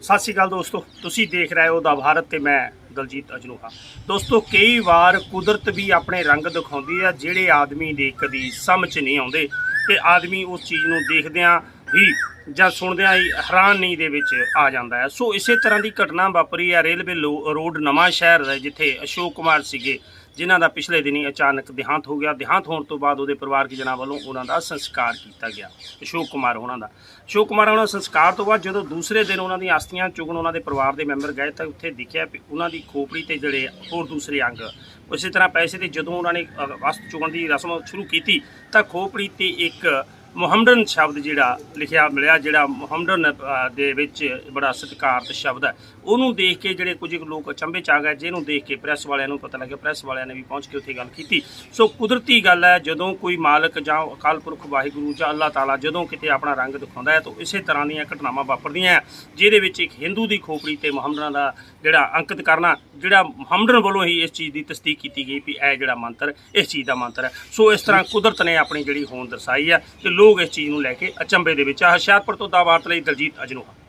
ਸਤਿ ਸ਼੍ਰੀ ਅਕਾਲ ਦੋਸਤੋ, ਤੁਸੀਂ ਦੇਖ ਰਹੇ ਹੋ ਦਾ ਭਾਰਤ ਤੇ ਮੈਂ ਦਲਜੀਤ ਅਜਨੋਹਾ ਦੋਸਤੋ, ਕਈ ਵਾਰ ਕੁਦਰਤ ਵੀ ਆਪਣੇ ਰੰਗ ਦਿਖਾਉਂਦੀ ਆ, ਜਿਹੜੇ ਆਦਮੀ ਦੇ ਕਦੀ ਸਮਝ ਨਹੀਂ ਆਉਂਦੇ ਤੇ ਆਦਮੀ ਉਸ ਚੀਜ਼ ਨੂੰ ਦੇਖਦਿਆਂ ਹੀ ਜਾਂ ਸੁਣਦਿਆਂ ਹੀ ਹੈਰਾਨੀ ਦੇ ਵਿੱਚ ਆ ਜਾਂਦਾ ਹੈ। ਸੋ ਇਸੇ ਤਰ੍ਹਾਂ ਦੀ ਘਟਨਾ ਵਾਪਰੀ ਹੈ ਰੇਲਵੇ ਲੋ- ਰੋਡ ਨਵਾਂ ਸ਼ਹਿਰ ਦਾ, ਜਿੱਥੇ ਅਸ਼ੋਕ ਕੁਮਾਰ ਸੀਗੇ। ਜਿਨ੍ਹਾਂ ਦਾ ਪਿਛਲੇ ਦਿਨੀ ਅਚਾਨਕ ਦੇਹਾਂਤ ਹੋ ਗਿਆ। ਦੇਹਾਂਤ ਹੋਣ ਤੋਂ ਬਾਅਦ ਉਹਦੇ ਪਰਿਵਾਰਕ ਜਨਾਂ ਵੱਲੋਂ ਉਹਨਾਂ ਦਾ ਸੰਸਕਾਰ ਕੀਤਾ ਗਿਆ। ਅਸ਼ੋਕ ਕੁਮਾਰ ਉਹਨਾਂ ਦਾ। ਅਸ਼ੋਕ ਕੁਮਾਰ ਉਹਨਾਂ ਦਾ ਸੰਸਕਾਰ ਤੋਂ ਬਾਅਦ ਜਦੋਂ ਦੂਸਰੇ ਦਿਨ ਉਹਨਾਂ ਦੀਆਂ ਅਸਥੀਆਂ ਚੁਗਣ ਉਹਨਾਂ ਦੇ ਪਰਿਵਾਰ ਦੇ ਮੈਂਬਰ ਗਏ ਤਾਂ ਉੱਥੇ ਦੇਖਿਆ ਵੀ ਉਹਨਾਂ ਦੀ ਖੋਪੜੀ ਤੇ ਜਿਹੜੇ ਹੋਰ ਦੂਸਰੇ ਅੰਗ ਉਸੇ ਤਰ੍ਹਾਂ ਪੈਸੇ ਤੇ ਜਦੋਂ ਉਹਨਾਂ ਨੇ ਅ, ਅਸਥ ਚੁਗਣ ਦੀ ਰਸਮ ਸ਼ੁਰੂ ਕੀਤੀ ਤਾਂ ਖੋਪੜੀ ਤੇ ਇੱਕ ਮੁਹੰਮਦਨ ਸ਼ਬਦ ਜਿਹੜਾ ਲਿਖਿਆ ਮਿਲਿਆ, ਜਿਹੜਾ ਮੁਹੰਮਦਨ ਦੇ ਵਿੱਚ ਬੜਾ ਸਤਿਕਾਰਤ ਸ਼ਬਦ ਹੈ। ਉਹਨੂੰ ਦੇਖ ਕੇ ਜਿਹੜੇ ਕੁਝ ਕੁ ਲੋਕ ਅਚੰਭੇ ਚ ਆ ਗਏ, ਜਿਹਨੂੰ ਦੇਖ ਕੇ ਪ੍ਰੈਸ ਵਾਲਿਆਂ ਨੂੰ ਪਤਾ ਲੱਗਿਆ, ਪ੍ਰੈਸ ਵਾਲਿਆਂ ਨੇ ਵੀ ਪਹੁੰਚ ਕੇ ਉੱਥੇ ਗੱਲ ਕੀਤੀ। ਸੋ ਕੁਦਰਤੀ ਗੱਲ ਹੈ, ਜਦੋਂ ਕੋਈ ਮਾਲਕ ਜਾਂ ਅਕਾਲ ਪੁਰਖ, ਵਾਹਿਗੁਰੂ ਜਾਂ ਅੱਲਾਹ ਤਾਲਾ ਜਦੋਂ ਕਿਤੇ ਆਪਣਾ ਰੰਗ ਦਿਖਾਉਂਦਾ ਹੈ, ਤਾਂ ਇਸੇ ਤਰ੍ਹਾਂ ਦੀਆਂ ਘਟਨਾਵਾਂ ਵਾਪਰਦੀਆਂ ਜਿਹਦੇ ਵਿੱਚ ਇੱਕ ਹਿੰਦੂ ਦੀ ਖੋਪੜੀ ਤੇ ਮੁਹੰਮਦਨਾਂ ਦਾ ਜਿਹੜਾ ਅੰਕਿਤ ਕਰਨਾ, ਜਿਹੜਾ ਮੁਹੰਮਦਨ ਵੱਲੋਂ ਹੀ ਇਸ ਚੀਜ਼ ਦੀ ਤਸਦੀਕ ਕੀਤੀ ਗਈ ਵੀ ਇਹ ਜਿਹੜਾ ਮੰਤਰ, ਇਸ ਚੀਜ਼ ਦਾ ਮੰਤਰ ਹੈ। ਸੋ ਇਸ ਤਰ੍ਹਾਂ ਕੁਦਰਤ ਨੇ ਆਪਣੀ ਜਿਹੜੀ ਹੋਂਦ ਦਰਸਾਈ ਹੈ, ਤੇ ਲੋਕ ਇਸ ਚੀਜ਼ ਨੂੰ ਲੈ ਕੇ ਅਚੰਬੇ ਦੇ ਵਿੱਚ ਆ। ਹੁਸ਼ਿਆਰਪੁਰ ਤੋਂ ਦਾ ਵਾਰਤ ਲਈ ਦਲਜੀਤ ਅਜਨੋਹਾ